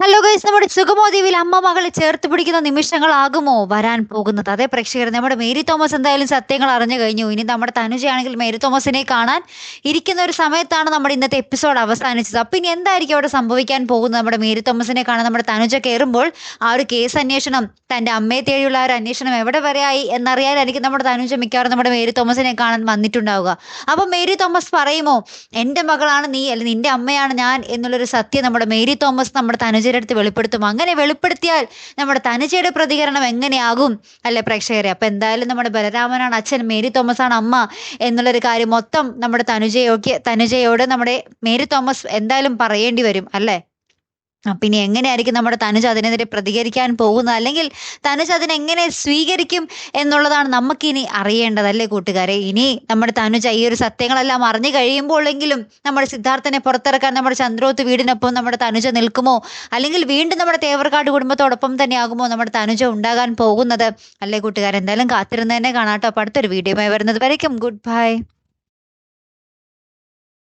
Hello guys നമ്മുടെ സുഗമോദീവിൽ അമ്മ മകളെ ചേർത്ത് പിടിക്കുന്ന നിമിഷങ്ങളാകുമോ വരാൻ പോകുന്നത്? അതേ പ്രേക്ഷകർ നമ്മുടെ മേരി തോമസ് എന്തായാലും സത്യങ്ങൾ അറിഞ്ഞു കഴിഞ്ഞു. ഇനി നമ്മുടെ തനുജയാണെങ്കിൽ മേരി തോമസിനെ കാണാൻ ഇരിക്കുന്ന ഒരു സമയത്താണ് നമ്മുടെ ഇന്നത്തെ എപ്പിസോഡ് അവസാനിച്ചത്. അപ്പം ഇനി എന്തായിരിക്കും അവിടെ സംഭവിക്കാൻ പോകുന്നത്? നമ്മുടെ മേരി തോമസിനെ കാണാൻ നമ്മുടെ തനുജ കയറുമ്പോൾ ആ ഒരു കേസ് അന്വേഷണം തന്റെ അമ്മയെ തേടിയുള്ള ആ ഒരു അന്വേഷണം എവിടെ വരെയായി എന്നറിയാനായിരിക്കും നമ്മുടെ തനുജ മിക്കവാറും നമ്മുടെ മേരി തോമസിനെ കാണാൻ വന്നിട്ടുണ്ടാവുക. അപ്പം മേരി തോമസ് പറയുമോ എന്റെ മകളാണ് നീ അല്ലെങ്കിൽ നിന്റെ അമ്മയാണ് ഞാൻ എന്നുള്ളൊരു സത്യം നമ്മുടെ മേരി തോമസ് നമ്മുടെ തനുജയുടെ അടുത്ത് വെളിപ്പെടുത്തും. അങ്ങനെ വെളിപ്പെടുത്തിയാൽ നമ്മുടെ തനുജയുടെ പ്രതികരണം എങ്ങനെയാകും? അല്ലെ പ്രേക്ഷകരെ? അപ്പം എന്തായാലും നമ്മുടെ ബലരാമനാണ് അച്ഛൻ മേരി തോമസ് ആണ് അമ്മ എന്നുള്ളൊരു കാര്യം മൊത്തം നമ്മുടെ തനുജയൊക്കെ തനുജയോട് നമ്മുടെ മേരി തോമസ് എന്തായാലും പറയേണ്ടി വരും. അല്ലേ? ഇനി എങ്ങനെയായിരിക്കും നമ്മുടെ തനുജ അതിനെതിരെ പ്രതികരിക്കാൻ പോകുന്നത്? അല്ലെങ്കിൽ തനുജ അതിനെങ്ങനെ സ്വീകരിക്കും എന്നുള്ളതാണ് നമുക്കിനി അറിയേണ്ടത് അല്ലേ കൂട്ടുകാരെ? ഇനി നമ്മുടെ തനുജ ഈ ഒരു സത്യങ്ങളെല്ലാം അറിഞ്ഞു കഴിയുമ്പോഴെങ്കിലും നമ്മുടെ സിദ്ധാർത്ഥനെ പുറത്തിറക്കാൻ നമ്മുടെ ചന്ദ്രോത്ത് വീടിനൊപ്പം നമ്മുടെ തനുജ നിൽക്കുമോ? അല്ലെങ്കിൽ വീണ്ടും നമ്മുടെ തേവർക്കാട് കുടുംബത്തോടൊപ്പം തന്നെ ആകുമോ നമ്മുടെ തനുജ ഉണ്ടാകാൻ പോകുന്നത്? അല്ലേ കൂട്ടുകാരെ? എന്തായാലും കാത്തിരുന്ന് തന്നെ കാണാട്ടോ അപ്പം അടുത്തൊരു വീഡിയോ വരുന്നത് വരയ്ക്കും ഗുഡ് ബൈ.